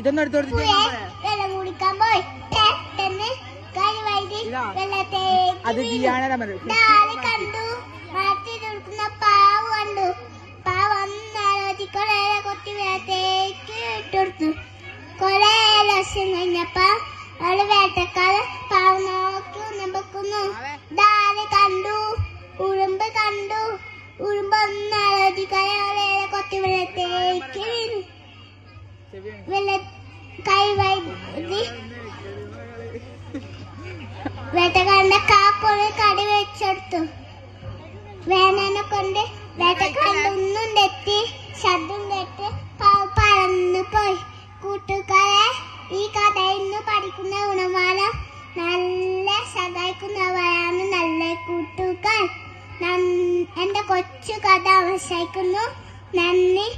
എടുത്തു കൊടുത്തിട്ട് പുഴ ഞാൻ പറയാം. വെള്ളം കുടിക്കാൻ പോയി പെട്ടെന്ന് കഴിവൈതി ഇതാ. വെള്ളത്തേക്ക് അത് വീണു. ജിയാനെ പറഞ്ഞത് നാല് കണ്ടു. മരത്തിൽ നിൽക്കുന്ന പാവ് കണ്ടു. പാവ് ഒന്നാലോചി കൊറേ കൊത്തി വേട്ടേക്ക് ഇട്ടുകൊടുത്തു കൊറേ ലക്ഷം കഴിഞ്ഞപ്പ അവൾ വേട്ടക്കാരൻ പാവ് നോക്കി ഉന്നപ്പിക്കുന്നു ദാൽ കണ്ടു. ഉറുമ്പ് കണ്ടു. ഉറുമ്പ് ഒന്നാലോചിക്കാതെ അവളെ കൊത്തി വെള്ളത്തേക്ക് കാക്കൊരു കടി വെച്ചെടുത്തു. വേനനെ കൊണ്ട് വേട്ടക്കാരൊന്നും തെറ്റി ശബ്ദം പാവ പറന്നു പോയി. കൂട്ടുകാരെ ഈ കഥയിൽ നിന്ന് പഠിക്കുന്ന ഗുണമാല നല്ല സഹായിക്കുന്നവരാണ് നല്ല കൂട്ടുകാർ. എന്റെ കൊച്ചു കഥ അവസാനിക്കുന്നു. നന്ദി.